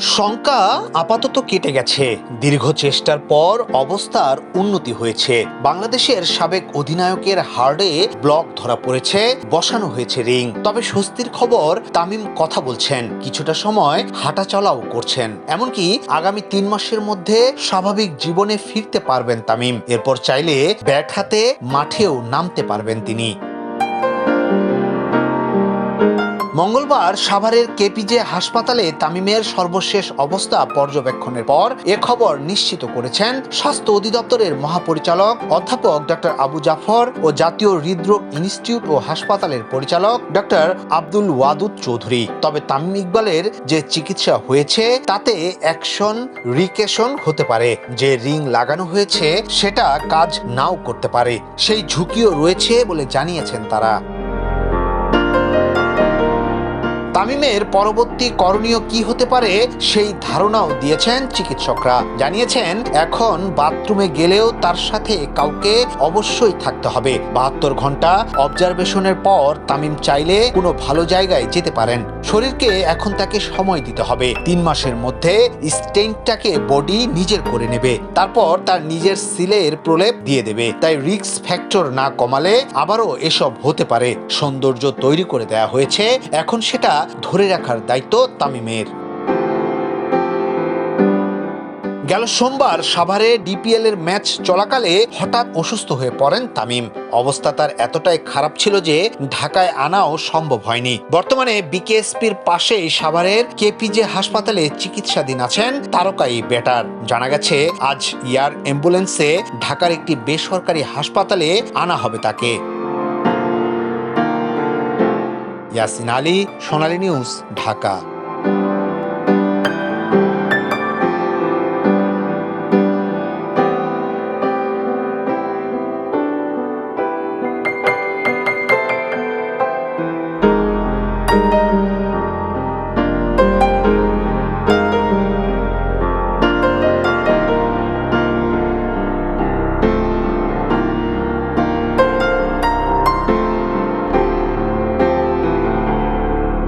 শঙ্কা আপাতত কেটে গেছে। দীর্ঘ চেষ্টার পর অবস্থার উন্নতি হয়েছে। বাংলাদেশের সাবেক অধিনায়কের হার্ডে ব্লক ধরা পড়েছে, বসানো হয়েছে রিং। তবে স্বস্তির খবর তামিম কথা বলছেন, কিছুটা সময় হাঁটা চলাও করছেন। এমনকি আগামী তিন মাসের মধ্যে স্বাভাবিক জীবনে ফিরতে পারবেন তামিম। এরপর চাইলে ব্যাট হাতে মাঠেও নামতে পারবেন তিনি। মঙ্গলবার সাভারের কেপিজে হাসপাতালে তামিমের সর্বশেষ অবস্থা পর্যবেক্ষণের পর এ খবর নিশ্চিত করেছেন স্বাস্থ্য অধিদপ্তরের মহাপরিচালক অধ্যাপক ডক্টর আবু জাফর ও জাতীয় হৃদরোগ ইনস্টিটিউট ও হাসপাতালের পরিচালক ডক্টর আব্দুল ওয়াদুদ চৌধুরী। তবে তামিম ইকবালের যে চিকিৎসা হয়েছে, তাতে অ্যাকশন রিকেশন হতে পারে। যে রিং লাগানো হয়েছে, সেটা কাজ নাও করতে পারে। সেই ঝুঁকিও রয়েছে বলে জানিয়েছেন তারা। তামিমের পরবর্তী করণীয় কি হতে পারে সেই ধারণাও দিয়েছেন চিকিৎসকরা। জানিয়েছেন, এখন বাথরুমে গেলেও তার সাথে কাউকে অবশ্যই থাকতে হবে। বাহাত্তর ঘণ্টা অবজারভেশনের পর তামিম চাইলে কোনো ভালো জায়গায় যেতে পারেন। শরীরকে এখন তাকে সময় দিতে হবে। তিন মাসের মধ্যে স্টেন্টটাকে বডি নিজের করে নেবে। তারপর তার নিজের সিলের প্রলেপ দিয়ে দেবে। তাই রিক্স ফ্যাক্টর না কমালে আবারও এসব হতে পারে। সৌন্দর্য তৈরি করে দেয়া হয়েছে। এখন সেটা ধরে রাখার দায়িত্ব তামিমের। গেল সোমবার সাভারে ডিপিএল এর ম্যাচ চলাকালে হঠাৎ অসুস্থ হয়ে পড়েন তামিম। অবস্থা তার এতটাই খারাপ ছিল যে ঢাকায় আনাও সম্ভব হয়নি। বর্তমানে বিকেএসপির পাশেই সাভারের কেপিজে হাসপাতালে চিকিৎসাধীন আছেন তারকাই ব্যাটার জানা গেছে, আজ ইয়ার অ্যাম্বুলেন্সে ঢাকার একটি বেসরকারি হাসপাতালে আনা হবে তাকে। Yasin Ali, Sonali News, Dhaka.